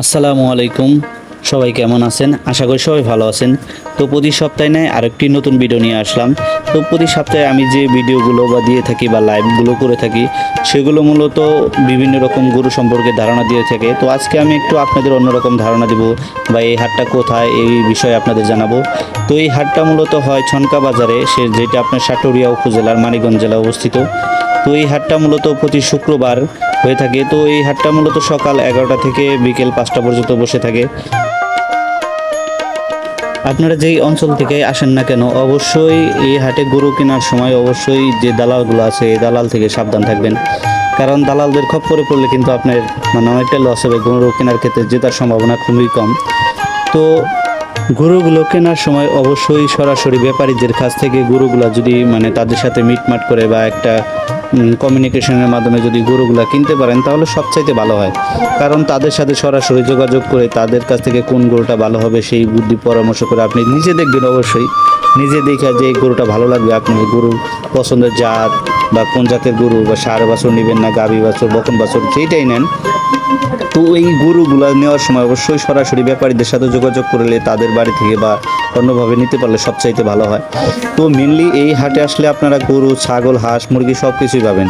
আসসালামু আলাইকুম। সবাই কেমন আছেন? আশা করি সবাই ভালো আছেন। তো প্রতি সপ্তাহে নেয় আরেকটি নতুন ভিডিও নিয়ে আসলাম। তো প্রতি সপ্তাহে আমি যে ভিডিওগুলো বা দিয়ে থাকি বা লাইভগুলো করে থাকি, সেগুলো মূলত বিভিন্ন রকম গরু সম্পর্কে ধারণা দিয়ে থাকে। তো আজকে আমি একটু আপনাদের অন্যরকম ধারণা দেব বা এই হাটটা কোথায়, এই বিষয়ে আপনাদের জানাব। তো এই হাটটা মূলত হয় ছনকা বাজারে, সে যেটা আপনার সাটুরিয়া উপজেলার মানিকগঞ্জ জেলায় অবস্থিত। তো এই হাটটা মূলত প্রতি শুক্রবার হয়ে থাকে। তো এই হাটটা মূলত সকাল এগারোটা থেকে বিকেল পাঁচটা পর্যন্ত বসে থাকে। আপনারা যেই অঞ্চল থেকে আসেন না কেন, অবশ্যই এই হাটে গরু কেনার সময় অবশ্যই যে দালালগুলো আছে, এই দালাল থেকে সাবধান থাকবেন। কারণ দালালদের খপ করে পড়লে কিন্তু আপনার মানে অনেকটা লস হবে। গরু কেনার ক্ষেত্রে জেতার সম্ভাবনা খুবই কম। তো গরুগুলো কেনার সময় অবশ্যই সরাসরি ব্যাপারীদের কাছ থেকে গরুগুলো যদি মানে তাদের সাথে মিটমাট করে বা একটা কমিউনিকেশনের মাধ্যমে যদি গরুগুলো কিনতে পারেন, তাহলে সবচাইতে ভালো হয়। কারণ তাদের সাথে সরাসরি যোগাযোগ করে তাদের কাছ থেকে কোন গরুটা ভালো হবে, সেই বুদ্ধি পরামর্শ করে আপনি নিজে দেখবেন অবশ্যই। নিজে দেখে যে গরুটা ভালো লাগবে, আপনি গরুর পছন্দের জাত বা কোন জাতের গরু বা সার বাছর নেবেন না, গাভী বাছর, বকন বাছর যেইটাই নেন। তো এই গরুগুলো নেওয়ার সময় অবশ্যই সরাসরি ব্যাপারীদের সাথে যোগাযোগ করলে তাদের বাড়ি থেকে বা অন্যভাবে নিতে পারলে সবচাইতে ভালো হয়। তো মেনলি এই হাটে আসলে আপনারা গরু, ছাগল, হাঁস, মুরগি সব কিছুই পাবেন।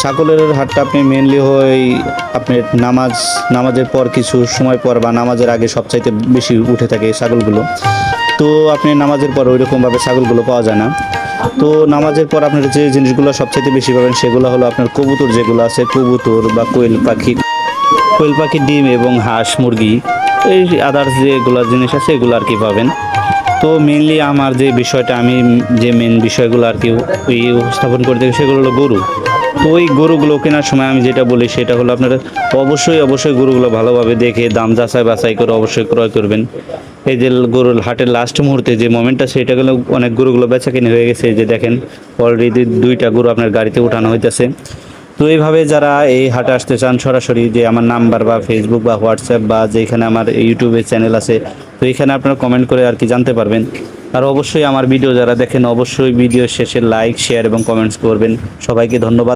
ছাগলের হাটটা আপনি মেনলি হয় আপনার নামাজ, নামাজের পর কিছু সময় পর বা নামাজের আগে সবচাইতে বেশি উঠে থাকে ছাগলগুলো। তো আপনি নামাজের পর ওই রকমভাবে ছাগলগুলো পাওয়া যায় না। তো নামাজের পর আপনার যে জিনিসগুলো সবচাইতে বেশি পাবেন সেগুলো হলো আপনার কবুতর যেগুলো আছে, কবুতর বা কোয়েল পাখি। কোয়েল পাখির ডিম এবং হাঁস, মুরগি, এই আদার্স যেগুলো জিনিস আছে এগুলো আর কি পাবেন। তো মেনলি আমার যে বিষয়টা, আমি যে মেন বিষয়গুলো আর কি উপস্থাপন করতে সেগুলো হলো গরু। তো ওই গরুগুলো কেনার সময় আমি যেটা বলি, সেটা হলো আপনারা অবশ্যই অবশ্যই গরুগুলো ভালোভাবে দেখে দাম যাচাই বাছাই করে অবশ্যই ক্রয় করবেন। এই যে গরুর হাটের লাস্ট মুহূর্তে যে মোমেন্টটা সেটা গেলে অনেক গরুগুলো বেচা কিনে হয়ে গেছে। যে দেখেন অলরেডি দুইটা গরু আপনার গাড়িতে উঠানো হইতেছে। তো এইভাবে যারা এই হাটে আসতে চান সরাসরি যে আমার নাম্বার বা ফেসবুক বা হোয়াটসঅ্যাপ বা যেখানে আমার ইউটিউবে চ্যানেল আছে, তো এখানে আপনারা কমেন্ট করে আর কি জানতে পারবেন। আর অবশ্যই আমার ভিডিও যারা দেখেন, অবশ্যই ভিডিও শেষে লাইক শেয়ার এবং কমেন্টস করবেন। সবাইকে ধন্যবাদ।